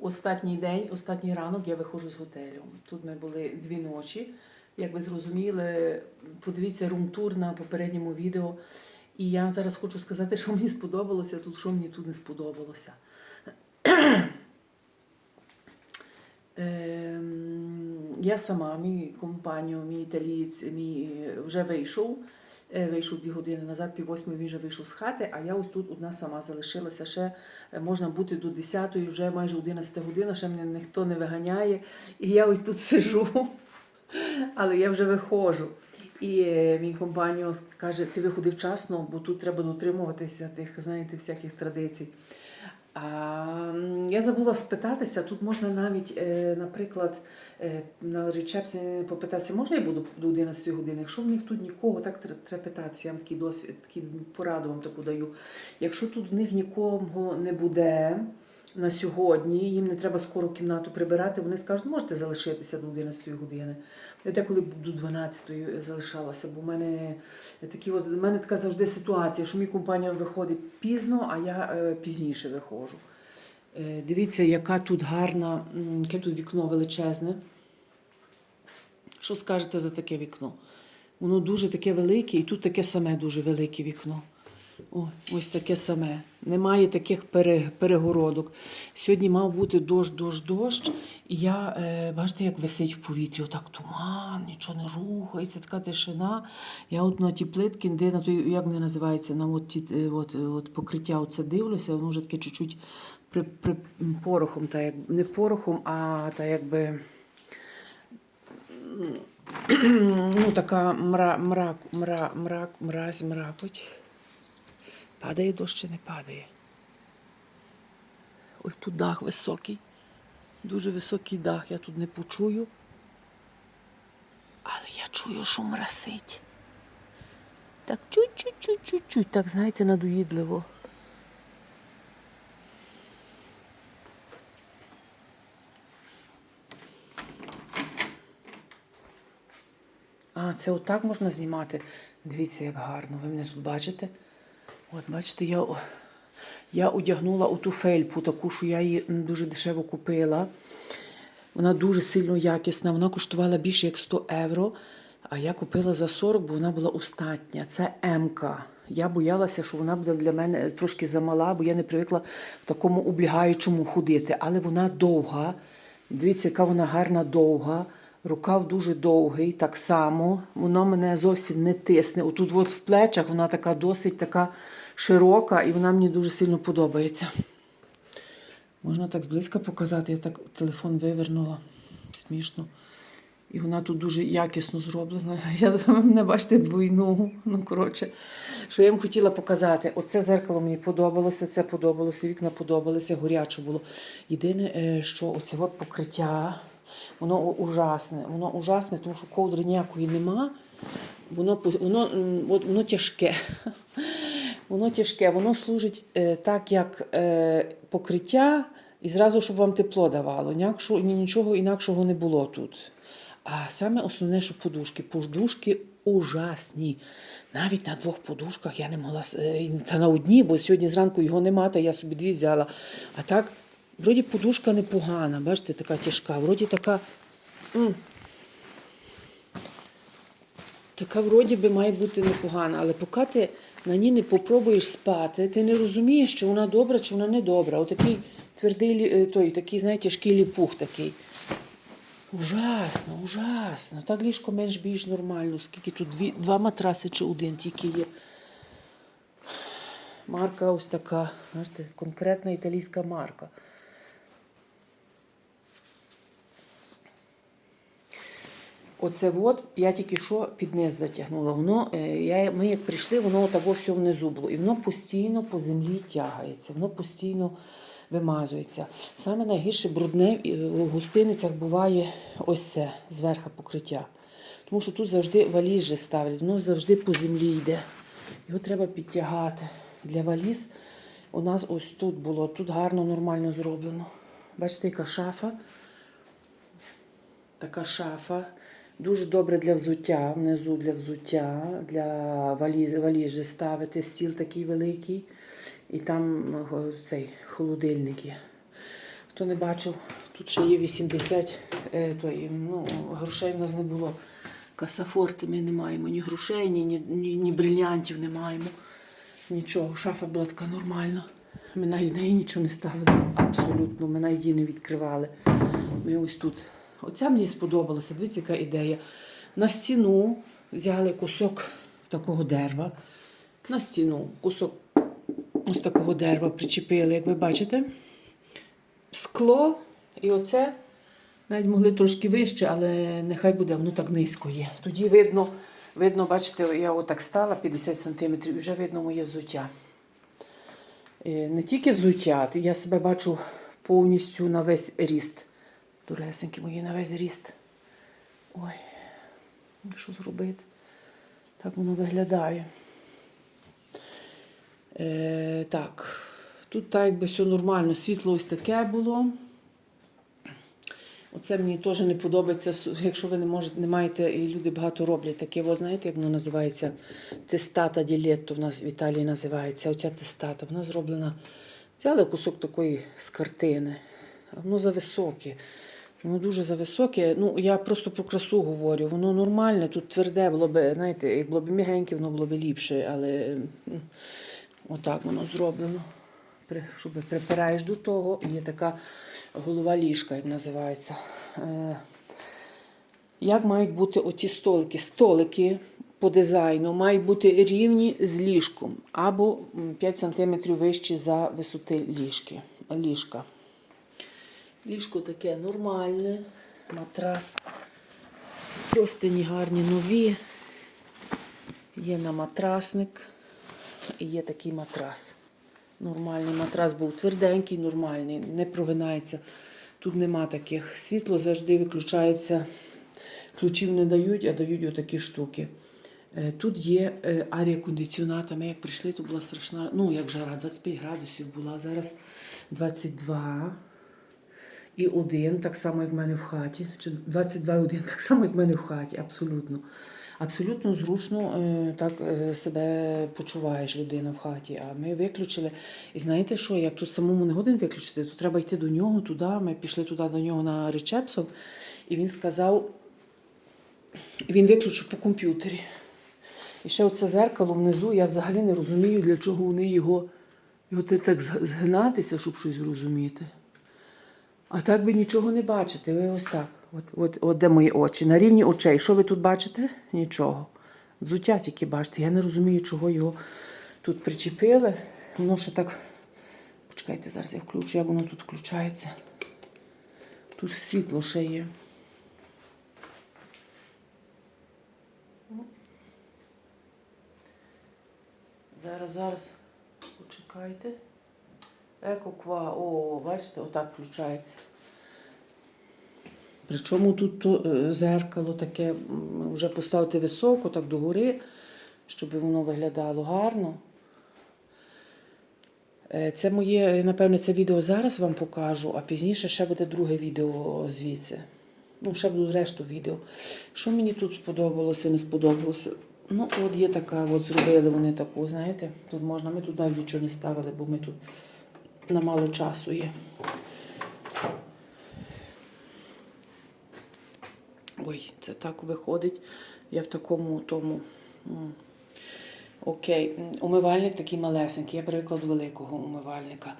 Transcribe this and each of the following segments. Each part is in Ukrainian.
Останній день, останній ранок я виходжу з готелю. Тут ми були дві ночі. Як ви зрозуміли, подивіться рум-тур на попередньому відео. І я зараз хочу сказати, що мені сподобалося тут, що мені тут не сподобалося. Ем, Я сама, мій компаньон, мій італієць, мій е, вже вийшов. Е, Вийшов дві години назад, пів восьмої він вже вийшов з хати, а я ось тут одна сама залишилася. Ще е, можна бути до 10-ї, вже майже 11 година, ще мене ніхто не виганяє. І я ось тут сижу, але я вже виходжу. І е, мій компаніон каже, ти виходив вчасно, бо тут треба дотримуватися тих, знаєте, всяких традицій. Я забула спитатися, тут можна навіть, е, наприклад, е, на речепці попитатися, можна я буду до 11 години? Якщо в них тут нікого, так тр- треба я такий досвід, такий пораду вам таку даю. Якщо тут в них нікого не буде на сьогодні, їм не треба скоро кімнату прибирати, вони скажуть, можете залишитися до 11 години. Я деколи до 12 залишалася, бо в мене такі от, в мене така завжди ситуація, що мій компаньон виходить пізно, а я е, пізніше виходжу. Е, дивіться, яка тут гарна, яке тут вікно величезне. Що скажете за таке вікно? Воно дуже таке велике, і тут таке саме дуже велике вікно. О, ось таке саме. Немає таких перегородок. Сьогодні мав бути дощ, дощ, дощ. І я, е, бачите, як висить в повітрі, отак туман, нічого не рухається, така тишина. Я от на ті плитки, де на той, як вони називаються, на от ті, е, от, е, от покриття оце дивлюся, воно вже таке чуть-чуть при, при, порохом, та як, не порохом, а та якби. Ну, така мра, мрак, мра, мрак, мразь, мракоть. Падає дощ чи не падає? Ой, тут дах високий. Дуже високий дах, я тут не почую. Але я чую, що мрасить. Так чуть-чуть-чуть-чуть, так, знаєте, надоїдливо. А, це отак можна знімати. Дивіться, як гарно. Ви мене тут бачите? От, бачите, я, я одягнула оту фельпу, таку, що я її дуже дешево купила. Вона дуже сильно якісна, вона коштувала більше як 100 євро, а я купила за 40, бо вона була остатня. Це М-ка. Я боялася, що вона буде для мене трошки замала, бо я не привикла в такому облігаючому ходити. Але вона довга. Дивіться, яка вона гарна довга. Рукав дуже довгий, так само. Вона мене зовсім не тисне. Отут от в плечах вона така досить така широка, і вона мені дуже сильно подобається. Можна так зблизька показати, я так телефон вивернула. Смішно. І вона тут дуже якісно зроблена. Я мене бачите двойну. Ну, коротше, що я їм хотіла показати. Оце зеркало мені подобалося, це подобалося, вікна подобалися, горяче було. Єдине, е, що оце от покриття, воно ужасне. Воно ужасне, тому що ковдри ніякої нема. Воно, воно, от, воно тяжке. Воно тяжке, воно служить е, так, як е, покриття, і зразу, щоб вам тепло давало. Нічого інакшого не було тут. А саме основне, що подушки. Подушки ужасні. Навіть на двох подушках я не могла е, та на одній, бо сьогодні зранку його нема, та я собі дві взяла. А так, вроді подушка непогана, бачите, така тяжка, вроді така. Така вроді би має бути непогана, але поки ти на ній не попробуєш спати, ти не розумієш, чи вона добра, чи вона не добра. Отакий твердий е, той, такий, знаєте, тяжкий ліпух такий. Ужасно, ужасно. Так ліжко менш більш нормально. Скільки тут дві, два матраси чи один тільки є. Марка ось така, знаєте, конкретна італійська марка. Оце от я тільки що під низ затягнула. Воно, е, я, ми як прийшли, воно того все внизу було. І воно постійно по землі тягається, воно постійно вимазується. Саме найгірше брудне е, у гостиницях буває ось це зверху покриття. Тому що тут завжди валіз ставлять, воно завжди по землі йде. Його треба підтягати. Для валіз у нас ось тут було, тут гарно, нормально зроблено. Бачите, яка шафа. Така шафа. Дуже добре для взуття, внизу для взуття, для валізи, валіжі ставити стіл такий великий. І там цей холодильник є. Хто не бачив, тут ще є 80 е, той, ну, грошей в нас не було. Касафорти ми не маємо, ні грошей, ні, ні, ні, ні брильянтів не маємо. Нічого. Шафа була така нормальна. Ми навіть неї нічого не ставили. Абсолютно. Ми навіть її не відкривали. Ми ось тут. Оця мені сподобалася. Дивіться, яка ідея. На стіну взяли кусок такого дерева. На стіну кусок ось такого дерева причепили, як ви бачите. Скло. І оце навіть могли трошки вище, але нехай буде, воно так низько є. Тоді видно, видно, бачите, я отак стала 50 см, і вже видно моє взуття. Е, Не тільки взуття, я себе бачу повністю на весь ріст. Дуресенькі мої на весь ріст. Ой, що зробити? Так воно виглядає. Е, так, тут так якби все нормально. Світло ось таке було. Оце мені теж не подобається, якщо ви не можете, не маєте, і люди багато роблять таке, ви знаєте, як воно називається? Тестата ділетто в нас в Італії називається. Оця тестата, вона зроблена. Взяли кусок такої з картини. а Воно зависоке. Воно дуже зависоке. Ну, я просто про красу говорю. Воно нормальне, тут тверде було б, знаєте, як було б м'ягеньке, воно було б ліпше, але отак воно зроблено. При- Щоб припираєш до того, є така голова ліжка, як називається. Е, Як мають бути оці столики? Столики по дизайну мають бути рівні з ліжком або 5 см вищі за висоти ліжки, ліжка. Ліжко таке нормальне, матрас. Простині гарні нові. Є на матрасник і є такий матрас. Нормальний матрас був тверденький, нормальний, не прогинається. Тут нема таких. Світло завжди виключається. Ключів не дають, а дають отакі штуки. Е, Тут є е, арія кондиціоната. Ми як прийшли, то була страшна, ну як жара, 25 градусів була, зараз 22 і 1, так само, як в мене в хаті. Чи 22 і 1, так само, як в мене в хаті, абсолютно. Абсолютно зручно е, так е, себе почуваєш людина в хаті. А ми виключили. І знаєте що, як тут самому не годин виключити, то треба йти до нього туди. Ми пішли туди до нього на речепсон, і він сказав, він виключив по комп'ютері. І ще оце зеркало внизу, я взагалі не розумію, для чого вони його, його так зг- згинатися, щоб щось зрозуміти. А так ви нічого не бачите. Ви ось так. От, от, от де мої очі. На рівні очей. Що ви тут бачите? Нічого. Взуття тільки бачите. Я не розумію, чого його тут причепили. Воно ще так. Почекайте, зараз я включу, як воно тут включається. Тут світло ще є. Зараз, зараз. Почекайте. Екоква, о, бачите, отак включається. Причому тут е, зеркало таке вже поставити високо, так догори, щоб воно виглядало гарно. Е, Це моє, напевне, це відео зараз вам покажу, а пізніше ще буде друге відео звідси. Ну, ще будуть решту відео. Що мені тут сподобалося, не сподобалося? Ну, от є така, от зробили вони таку, знаєте, тут можна, ми тут навіть нічого не ставили, бо ми тут на мало часу є. Ой, це так виходить. Я в такому тому. Окей, умивальник такий малесенький, я перекладу великого умивальника.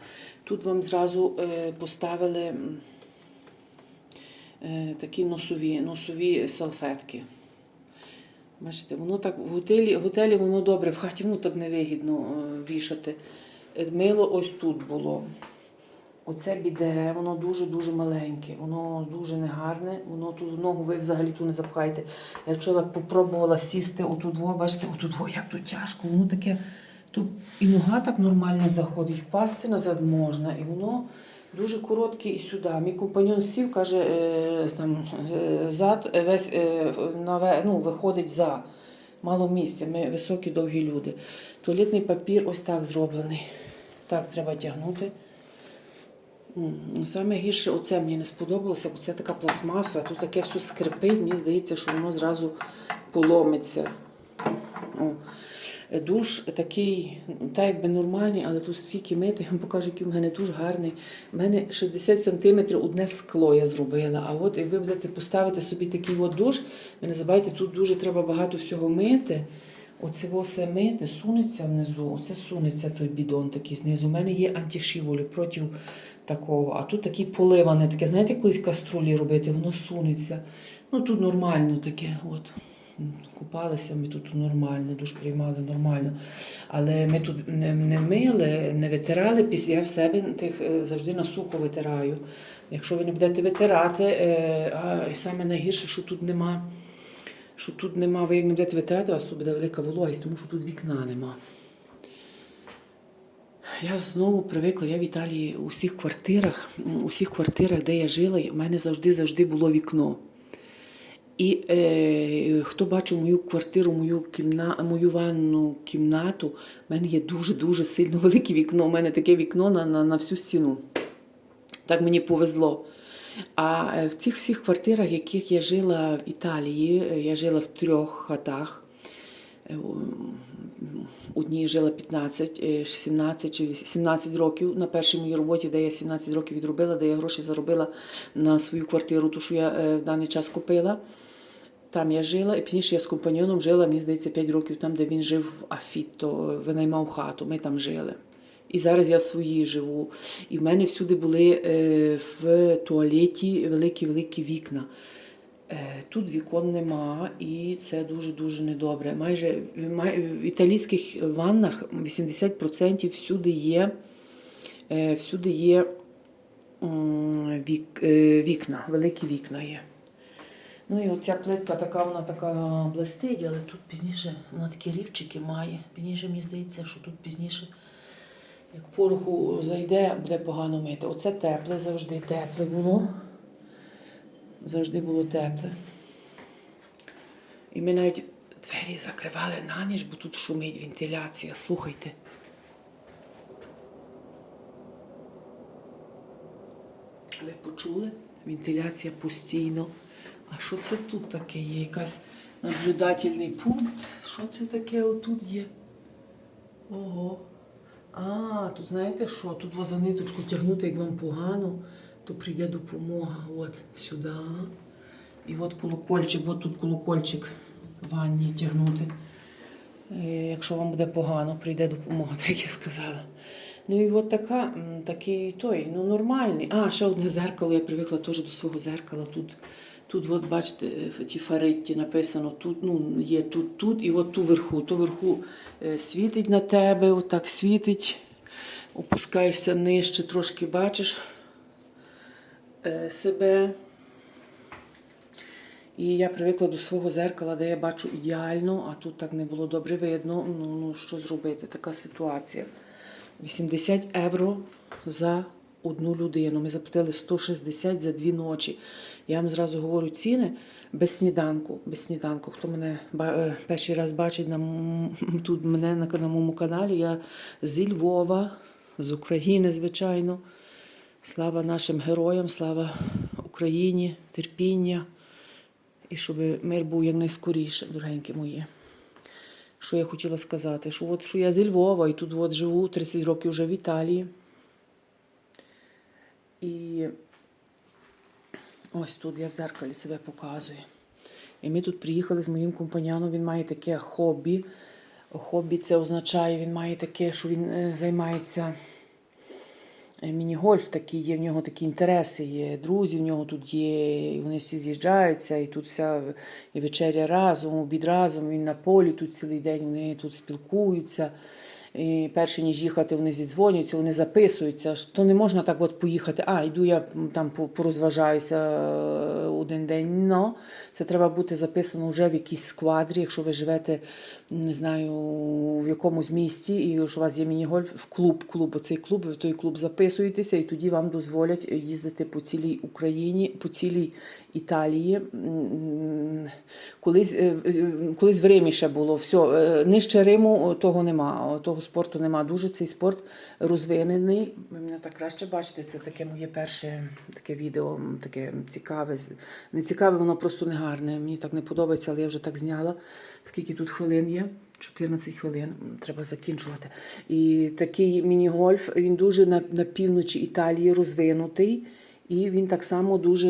Тут вам зразу е, поставили е, такі носові, носові салфетки. Бачите, воно так в готелі, в готелі воно добре, в хаті воно так невигідно е, вішати. Мило ось тут було. Оце біде, воно дуже-дуже маленьке, воно дуже негарне, воно тут ногу ви взагалі тут не запхаєте. Я вчора попробувала сісти отут, во, бачите, отут, во, як тут тяжко, воно таке. Тут і нога так нормально заходить, впасти назад можна, і воно дуже коротке і сюди. Мій компаньон сів, каже, е, там, е, зад е, весь ну, виходить за. Мало місця, ми високі, довгі люди. Туалетний папір ось так зроблений. Так треба тягнути. Саме гірше, оце мені не сподобалося, бо це така пластмаса, тут таке все скрипить, мені здається, що воно зразу поломиться. О. Душ такий, так якби нормальний, але тут стільки мити, я вам покажу, який в мене душ гарний. У мене 60 см одне скло я зробила. А от як ви будете поставити собі такий от душ, ви не забувайте, тут дуже треба багато всього мити. Оце все мити, сунеться внизу, оце сунеться той бідон такий знизу. У мене є антишиволі проти такого. А тут такі поливане, таке, знаєте, колись каструлі робити, воно сунеться. Ну тут нормально таке. от. Купалися ми тут нормально, душ приймали нормально. Але ми тут не, не мили, не витирали після я в себе тих е, завжди на сухо витираю. Якщо ви не будете витирати, е, а саме найгірше, що тут нема, що тут нема, ви як не будете витирати, у буде велика вологість, тому що тут вікна нема. Я знову привикла, я в Італії у всіх квартирах, у всіх квартирах, де я жила, у мене завжди завжди було вікно. І е, хто бачив мою квартиру, мою кімна, мою ванну кімнату, в мене є дуже-дуже сильно велике вікно. У мене таке вікно на, на, на всю стіну. Так мені повезло. А е, в цих всіх квартирах, в яких я жила в Італії, е, я жила в трьох хатах. Е, Одній жила 15, е, 17 чи 17 років на першій моїй роботі, де я 17 років відробила, де я гроші заробила на свою квартиру, ту, що я в даний час купила. Там я жила, і пізніше я з компаньоном жила, мені здається, 5 років там, де він жив в Афіто, винаймав хату. Ми там жили. І зараз я в своїй живу. І в мене всюди були е, в туалеті великі-великі вікна. Е, Тут вікон нема, і це дуже-дуже недобре. Майже в італійських ваннах 80% всюди є, е, всюди є вік, вікна, великі вікна є. Ну і оця плитка така, вона така блестить, але тут пізніше вона такі рівчики має. Пізніше мені здається, що тут пізніше, як пороху зайде, буде погано мити. Оце тепле, завжди тепле було. Завжди було тепле. І ми навіть двері закривали на ніч, бо тут шумить вентиляція. Слухайте. Ви почули? Вентиляція постійно. А що це тут таке є? Якась наблюдательний пункт? Що це таке отут є? Ого. А, тут знаєте що? Тут вас за ниточку тягнути, як вам погано, то прийде допомога. От сюди. І от колокольчик, от тут колокольчик в ванні тягнути. Е, Якщо вам буде погано, прийде допомога, так як я сказала. Ну і от така, такий той, ну нормальний. А, ще одне зеркало, я привикла теж до свого зеркала. Тут, тут от, бачите, в ті фаритті написано, тут, ну, є тут, тут, і от ту вверху. То вверху е, світить на тебе, отак світить, опускаєшся нижче, трошки бачиш е, себе. І я привикла до свого зеркала, де я бачу ідеально, а тут так не було добре видно. Ну, ну що зробити? Така ситуація. 80 євро за одну людину. Ми заплатили 160 за дві ночі. Я вам зразу говорю ціни без сніданку. Без сніданку. Хто мене е, перший раз бачить на тут мене на, на моєму каналі, я зі Львова, з України, звичайно. Слава нашим героям, слава Україні, терпіння. І щоб мир був якнайскоріше, дорогенькі мої. Що я хотіла сказати? Що от що я зі Львова і тут от живу 30 років вже в Італії. І ось тут я в зеркалі себе показую. І ми тут приїхали з моїм компаньоном, він має таке хобі. Хобі це означає, він має таке, що він е, займається е, міні-гольф такий, є в нього такі інтереси, є друзі в нього тут є, і вони всі з'їжджаються, і тут вся і вечеря разом, обід разом, він на полі тут цілий день, вони тут спілкуються. І перше ніж їхати, вони зідзвонюються, вони записуються. То не можна так от поїхати, а йду я там порозважаюся е, один день. Но це треба бути записано вже в якійсь сквадрі, якщо ви живете, не знаю, в якомусь місті, і якщо у вас є міні-гольф, в клуб, клуб, оцей клуб, ви в той клуб записуєтеся, і тоді вам дозволять їздити по цілій Україні, по цілій Італії. Колись, е, е, колись в Римі ще було все. Нижче Риму того нема, того спорту нема. Дуже цей спорт розвинений. Ви мене так краще бачите. Це таке моє перше таке відео, таке цікаве. Не цікаве, воно просто не гарне. Мені так не подобається, але я вже так зняла, скільки тут хвилин є. 14 хвилин треба закінчувати. І такий міні-гольф, він дуже на, на півночі Італії розвинутий. І він так само дуже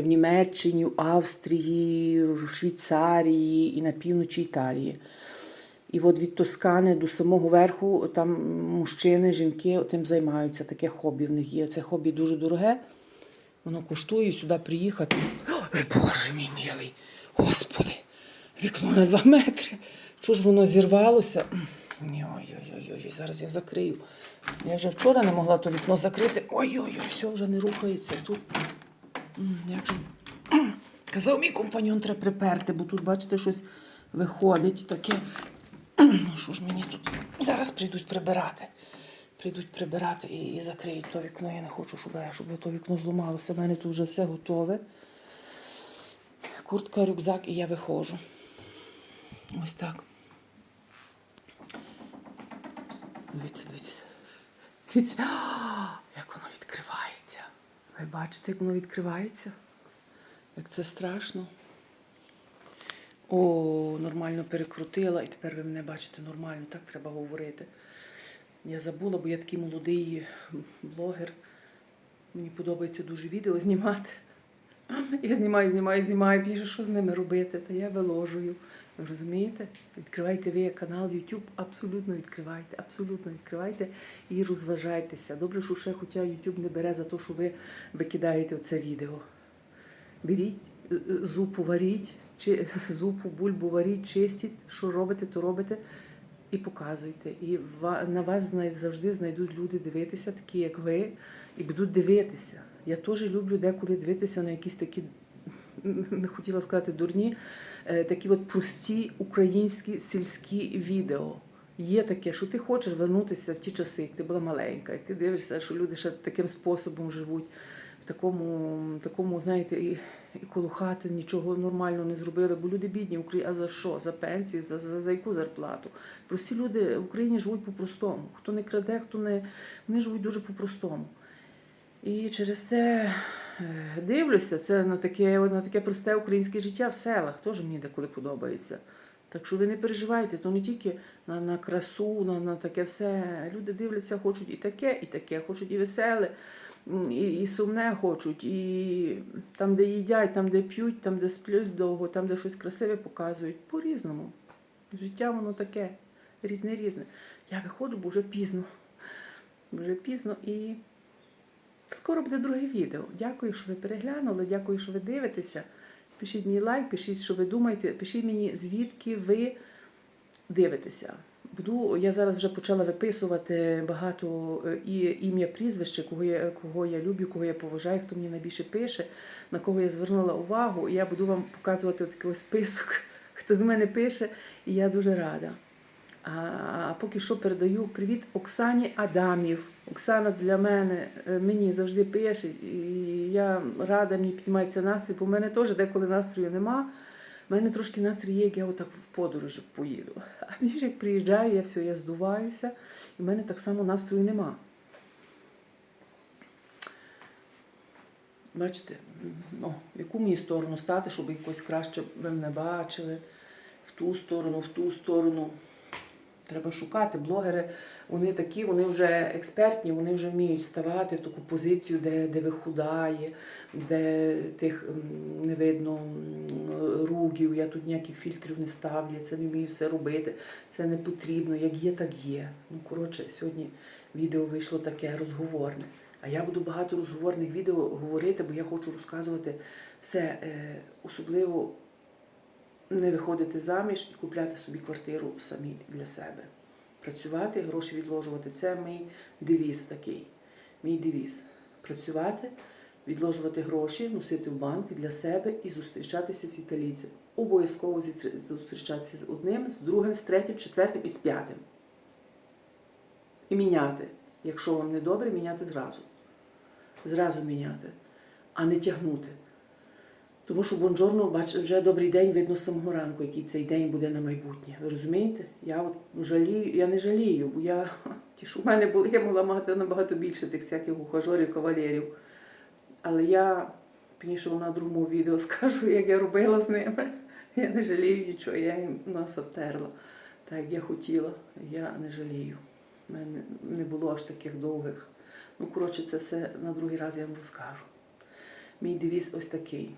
в Німеччині, в Австрії, в Швейцарії і на півночі Італії. І от від Тоскани до самого верху там мужчини, жінки тим займаються. Таке хобі в них є. Це хобі дуже дороге. Воно коштує сюди приїхати. Ой, Боже мій милий, Господи, вікно на два метри. Що ж воно зірвалося? Ой-ой-ой, зараз я закрию. Я вже вчора не могла то вікно закрити. Ой-ой-ой, все вже не рухається тут. Як же... Казав мій компаньон, треба приперти, бо тут, бачите, щось виходить таке. Ну що ж мені тут? Зараз прийдуть прибирати. Прийдуть прибирати і, і закриють то вікно. Я не хочу, щоб, щоб то вікно зламалося. У мене тут вже все готове. Куртка, рюкзак і я виходжу. Ось так. Дивіться, дивіться. Дивіться, як воно відкривається. Ви бачите, як воно відкривається? Як це страшно. О, нормально перекрутила, і тепер ви мене бачите нормально, так треба говорити. Я забула, бо я такий молодий блогер. Мені подобається дуже відео знімати. Я знімаю, знімаю, знімаю, більше що з ними робити, та я виложую. Розумієте? Відкривайте ви канал YouTube, абсолютно відкривайте, абсолютно відкривайте і розважайтеся. Добре, що ще хоча YouTube не бере за те, що ви викидаєте це відео. Беріть, е, е, зупу варіть, чи зупу, бульбу варіть, чистіть, що робите, то робите і показуйте. І на вас завжди знайдуть люди дивитися, такі як ви, і будуть дивитися. Я теж люблю деколи дивитися на якісь такі, не хотіла сказати дурні, е, такі от прості українські сільські відео. Є таке, що ти хочеш вернутися в ті часи, як ти була маленька, як ти дивишся, що люди ще таким способом живуть, в такому, такому знаєте, і, і коло хати нічого нормального не зробили, бо люди бідні. А за що? За пенсії, за, за, за яку зарплату? Прості люди в Україні живуть по-простому. Хто не краде, хто не. Вони живуть дуже по-простому. І через це е, дивлюся, це на таке, на таке просте українське життя в селах, теж мені деколи подобається. Так що ви не переживайте, то не тільки на, на красу, на, на таке все. Люди дивляться, хочуть і таке, і таке, хочуть і веселе, і, і сумне хочуть, і там, де їдять, там, де п'ють, там, де сплють довго, там, де щось красиве показують. По-різному. Життя воно таке, різне різне. Я виходжу, бо вже пізно. Вже пізно і. Скоро буде друге відео. Дякую, що ви переглянули, дякую, що ви дивитеся. Пишіть мені лайк, пишіть, що ви думаєте, пишіть мені, звідки ви дивитеся. Буду, я зараз вже почала виписувати багато е, і ім'я, прізвище, кого я, кого я люблю, кого я поважаю, хто мені найбільше пише, на кого я звернула увагу. І я буду вам показувати такий список, хто до мене пише, і я дуже рада. А, а поки що передаю привіт Оксані Адамів. Оксана для мене е, мені завжди пише, і я рада, мені піднімається настрій, бо в мене теж деколи настрою нема. У мене трошки настрій є, як я отак в подорож поїду. А мені ж як приїжджаю, я все, я здуваюся, і в мене так само настрою нема. Бачите, ну, в яку мені сторону стати, щоб якось краще ви мене бачили, в ту сторону, в ту сторону. Треба шукати. Блогери, вони такі, вони вже експертні, вони вже вміють ставати в таку позицію, де, де вихудає, де тих не видно ругів, я тут ніяких фільтрів не ставлю, я це не вмію все робити, це не потрібно, як є, так є. Ну, коротше, сьогодні відео вийшло таке розговорне. А я буду багато розговорних відео говорити, бо я хочу розказувати все, е, особливо не виходити заміж і купляти собі квартиру самі для себе. Працювати, гроші відложувати. Це мій девіз такий. Мій девіз. Працювати, відложувати гроші, носити в банк для себе і зустрічатися з італійцем. Обов'язково зустрічатися з одним, з другим, з третім, четвертим і з п'ятим. І міняти. Якщо вам не добре, міняти зразу. Зразу міняти, а не тягнути. Тому що бонжорно, бач, вже добрий день видно з самого ранку, який цей день буде на майбутнє. Ви розумієте? Я от жалію, я не жалію, бо я ті, що в мене були, я могла мати набагато більше тих всяких ухажорів, кавалерів. Але я пізніше на другому відео скажу, як я робила з ними. Я не жалію нічого, я їм носа втерла. так як я хотіла, я не жалію. У мене не було аж таких довгих. Ну, коротше, це все на другий раз я вам розкажу. Мій девіз ось такий.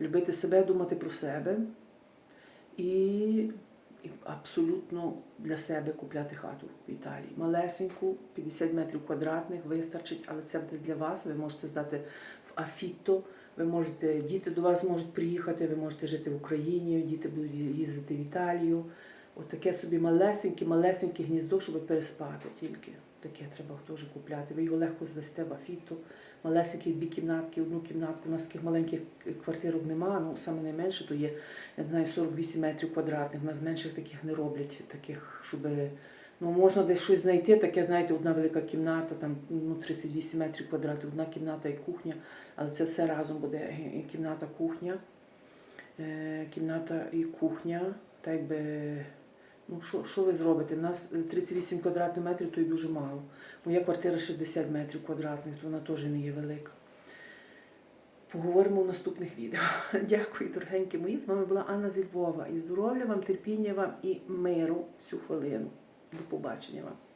Любити себе, думати про себе і, абсолютно для себе купляти хату в Італії. Малесеньку, 50 метрів квадратних вистачить, але це буде для вас. Ви можете здати в Афіто, ви можете, діти до вас можуть приїхати, ви можете жити в Україні, діти будуть їздити в Італію. От таке собі малесеньке, малесеньке гніздо, щоб переспати тільки. Таке треба теж купляти. Ви його легко здасте в Афіто. Малесенькі дві кімнатки, одну кімнатку. У нас таких маленьких квартирок нема. Ну, саме найменше то є, я знаю, 48 метрів квадратних. У нас менших таких не роблять, таких, щоб ну, можна десь щось знайти. Таке, знаєте, одна велика кімната, там ну, 38 метрів квадратів, одна кімната і кухня. Але це все разом буде кімната, кухня, е, кімната і кухня. Так якби, ну що, що ви зробите? У нас 38 квадратних метрів, то й дуже мало. Моя квартира 60 метрів квадратних, то вона теж не є велика. Поговоримо в наступних відео. Дякую, дорогенькі мої. З вами була Анна зі Львова. І здоров'я вам, терпіння вам і миру всю хвилину. До побачення вам.